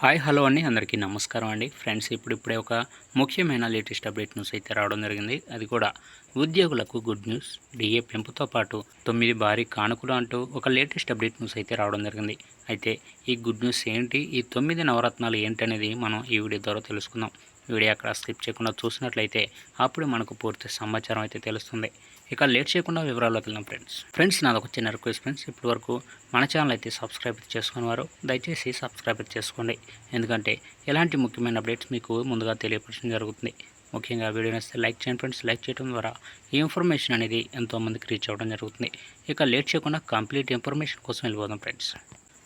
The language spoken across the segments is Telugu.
హాయ్ హలో అండి. అందరికీ నమస్కారం అండి. ఫ్రెండ్స్ ఇప్పుడిప్పుడే ఒక ముఖ్యమైన లేటెస్ట్ అప్డేట్ న్యూస్ అయితే రావడం జరిగింది. అది కూడా ఉద్యోగులకు గుడ్ న్యూస్. డిఏ పెంపుతో పాటు తొమ్మిది భారీ కానుకలు అంటూ ఒక లేటెస్ట్ అప్డేట్ న్యూస్ అయితే రావడం జరిగింది. అయితే ఈ గుడ్ న్యూస్ ఏంటి? ఈ తొమ్మిది నవరత్నాలు ఏంటనేది మనం ఈ వీడియో ద్వారా తెలుసుకుందాం. వీడియో అక్కడ స్కిప్ చేయకుండా చూసినట్లయితే అప్పుడు మనకు పూర్తి సమాచారం అయితే తెలుస్తుంది. ఇక లేట్ చేయకుండా వివరాల్లోకి వెళ్దాం ఫ్రెండ్స్. ఫ్రెండ్స్ నాదొక చిన్న రిక్వెస్ట్ ఫ్రెండ్స్. ఇప్పటి వరకు మన ఛానల్ అయితే సబ్స్క్రైబ్ చేసుకునేవారు దయచేసి సబ్స్క్రైబ్ చేసుకోండి. ఎందుకంటే ఎలాంటి ముఖ్యమైన అప్డేట్స్ మీకు ముందుగా తెలియపరచడం జరుగుతుంది. ముఖ్యంగా వీడియో నచ్చితే లైక్ చేయండి ఫ్రెండ్స్. లైక్ చేయడం ద్వారా ఈ ఇన్ఫర్మేషన్ అనేది ఎంతోమందికి రీచ్ అవ్వడం జరుగుతుంది. ఇక లేట్ చేయకుండా కంప్లీట్ ఇన్ఫర్మేషన్ కోసం వెళ్ళిపోదాం ఫ్రెండ్స్.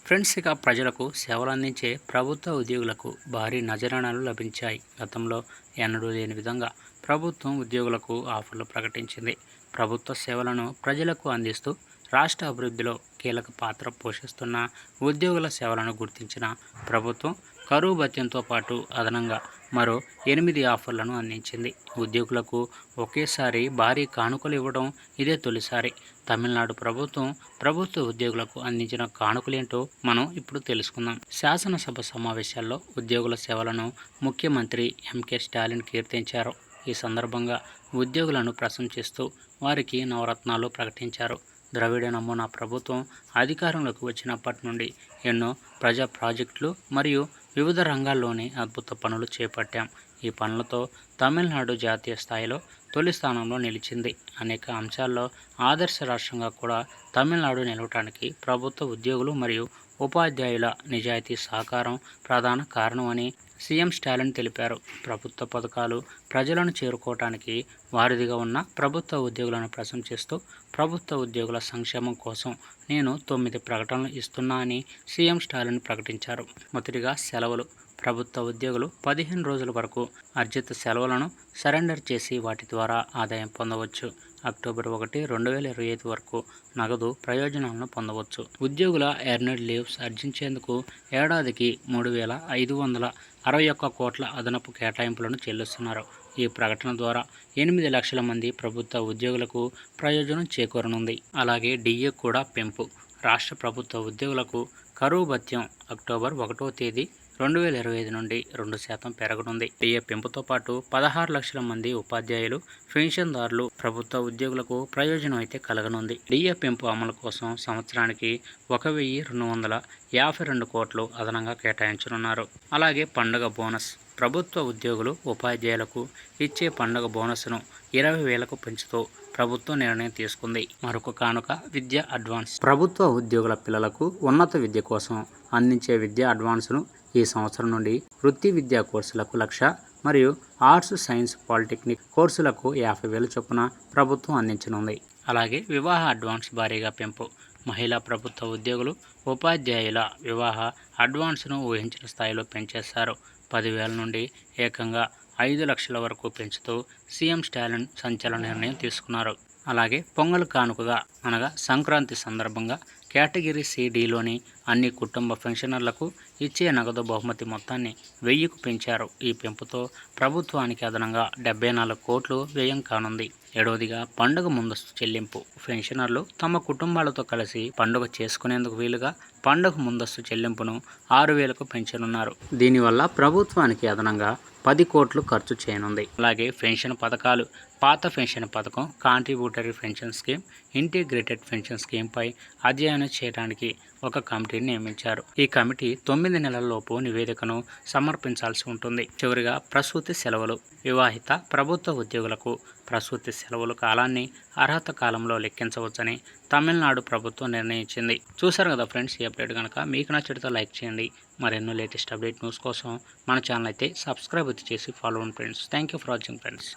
ఫ్రెండ్స్ ఇక ప్రజలకు సేవలు అందించే ప్రభుత్వ ఉద్యోగులకు భారీ నజరానాలు లభించాయి. గతంలో ఎన్నడూ లేని విధంగా ప్రభుత్వం ఉద్యోగులకు ఆఫర్లు ప్రకటించింది. ప్రభుత్వ సేవలను ప్రజలకు అందిస్తూ రాష్ట్ర అభివృద్ధిలో కీలక పాత్ర పోషిస్తున్న ఉద్యోగుల సేవలను గుర్తించిన ప్రభుత్వం కరువు భత్యంతో పాటు అదనంగా మరో ఎనిమిది ఆఫర్లను అందించింది. ఉద్యోగులకు ఒకేసారి భారీ కానుకలు ఇవ్వడం ఇదే తొలిసారి. తమిళనాడు ప్రభుత్వం ప్రభుత్వ ఉద్యోగులకు అందించిన కానుకలేంటో మనం ఇప్పుడు తెలుసుకుందాం. శాసనసభ సమావేశాల్లో ఉద్యోగుల సేవలను ముఖ్యమంత్రి ఎంకే స్టాలిన్ కీర్తించారు. ఈ సందర్భంగా ఉద్యోగులను ప్రశంసిస్తూ వారికి నవరత్నాలు ప్రకటించారు. ద్రవిడ నమూనా ప్రభుత్వం అధికారంలోకి వచ్చినప్పటి నుండి ఎన్నో ప్రజా ప్రాజెక్టులు మరియు వివిధ రంగాల్లోని అద్భుత పనులు చేపట్టాం. ఈ పనులతో తమిళనాడు జాతీయ స్థాయిలో తొలి స్థానంలో నిలిచింది. అనేక అంశాల్లో ఆదర్శ రాష్ట్రంగా కూడా తమిళనాడు నిలవటానికి ప్రభుత్వ ఉద్యోగులు మరియు ఉపాధ్యాయుల నిజాయితీ సహకారం ప్రధాన కారణమని సీఎం స్టాలిన్ తెలిపారు. ప్రభుత్వ పథకాలు ప్రజలను చేరుకోవటానికి వారిదిగా ఉన్న ప్రభుత్వ ఉద్యోగులను ప్రశంసిస్తూ ప్రభుత్వ ఉద్యోగుల సంక్షేమం కోసం నేను తొమ్మిది ప్రకటనలు ఇస్తున్నా అని సీఎం స్టాలిన్ ప్రకటించారు. మొదటిగా సెలవులు. ప్రభుత్వ ఉద్యోగులు పదిహేను రోజుల వరకు అర్జిత సెలవులను సరెండర్ చేసి వాటి ద్వారా ఆదాయం పొందవచ్చు. అక్టోబర్ ఒకటి రెండు వేల ఇరవై ఐదు వరకు నగదు ప్రయోజనాలను పొందవచ్చు. ఉద్యోగుల ఎర్నెడ్ లీవ్స్ అర్జించేందుకు ఏడాదికి మూడు వేల ఐదు వందల అరవై ఒక్క కోట్ల అదనపు కేటాయింపులను చెల్లిస్తున్నారు. ఈ ప్రకటన ద్వారా ఎనిమిది లక్షల మంది ప్రభుత్వ ఉద్యోగులకు ప్రయోజనం చేకూరనుంది. అలాగే డిఏ కూడా పెంపు. రాష్ట్ర ప్రభుత్వ ఉద్యోగులకు కరువు భత్యం అక్టోబర్ ఒకటో తేదీ రెండు వేల ఇరవై ఐదు నుండి రెండు శాతం పెరగనుంది. డిఏ పెంపుతో పాటు పదహారు లక్షల మంది ఉపాధ్యాయులు పెన్షన్దారులు ప్రభుత్వ ఉద్యోగులకు ప్రయోజనం అయితే కలగనుంది. డిఏ పెంపు అమలు కోసం సంవత్సరానికి ఒక వెయ్యి రెండు వందల యాభై రెండు కోట్లు అదనంగా కేటాయించనున్నారు. అలాగే పండుగ బోనస్ ప్రభుత్వ ఉద్యోగులు ఉపాధ్యాయులకు ఇచ్చే పండుగ బోనస్ను ఇరవై వేలకు పెంచుతూ ప్రభుత్వం నిర్ణయం తీసుకుంది. మరొక కానుక విద్య అడ్వాన్స్. ప్రభుత్వ ఉద్యోగుల పిల్లలకు ఉన్నత విద్య కోసం అందించే విద్య అడ్వాన్స్ను ఈ సంవత్సరం నుండి వృత్తి విద్యా కోర్సులకు లక్ష మరియు ఆర్ట్స్ సైన్స్ పాలిటెక్నిక్ కోర్సులకు యాభై వేల చొప్పున ప్రభుత్వం అందించనుంది. అలాగే వివాహ అడ్వాన్స్ భారీగా పెంపు. మహిళా ప్రభుత్వ ఉద్యోగులు ఉపాధ్యాయుల వివాహ అడ్వాన్స్ను ఊహించిన స్థాయిలో పెంచేశారు. పదివేల నుండి ఏకంగా ఐదు లక్షల వరకు పెంచుతూ సీఎం స్టాలిన్ సంచలన నిర్ణయం తీసుకున్నారు. అలాగే పొంగల్ కానుకగా అనగా సంక్రాంతి సందర్భంగా కేటగిరీ సిడిలోని అన్ని కుటుంబ పెన్షనర్లకు ఇచ్చే నగదు బహుమతి మొత్తాన్ని వెయ్యికు పెంచారు. ఈ పెంపుతో ప్రభుత్వానికి అదనంగా డెబ్బై నాలుగు కోట్లు వ్యయం కానుంది. ఏడవదిగా పండుగ ముందస్తు చెల్లింపు. పెన్షనర్లు తమ కుటుంబాలతో కలిసి పండుగ చేసుకునేందుకు వీలుగా పండుగ ముందస్తు చెల్లింపును ఆరు వేలకు పెంచనున్నారు. దీనివల్ల ప్రభుత్వానికి అదనంగా పది కోట్లు ఖర్చు చేయనుంది. అలాగే పెన్షన్ పథకాలు పాత పెన్షన్ పథకం contributory pension scheme integrated pension స్కీమ్పై అధ్యయనం చేయడానికి ఒక కమిటీని నియమించారు. ఈ కమిటీ తొమ్మిది నెలలలోపు నివేదికను సమర్పించాల్సి ఉంటుంది. చివరిగా ప్రసూతి సెలవులు. వివాహిత ప్రభుత్వ ఉద్యోగులకు ప్రసూతి సెలవుల కాలాన్ని అర్హత కాలంలో లెక్కించవచ్చని తమిళనాడు ప్రభుత్వం నిర్ణయించింది. చూసారు కదా ఫ్రెండ్స్ ఈ అప్డేట్ కనుక మీకు నచ్చడితో లైక్ చేయండి. మరెన్నో లేటెస్ట్ అప్డేట్ న్యూస్ కోసం మన ఛానల్ అయితే సబ్స్క్రైబ్ చేసి ఫాలో అవ్వండి friends thank you for watching friends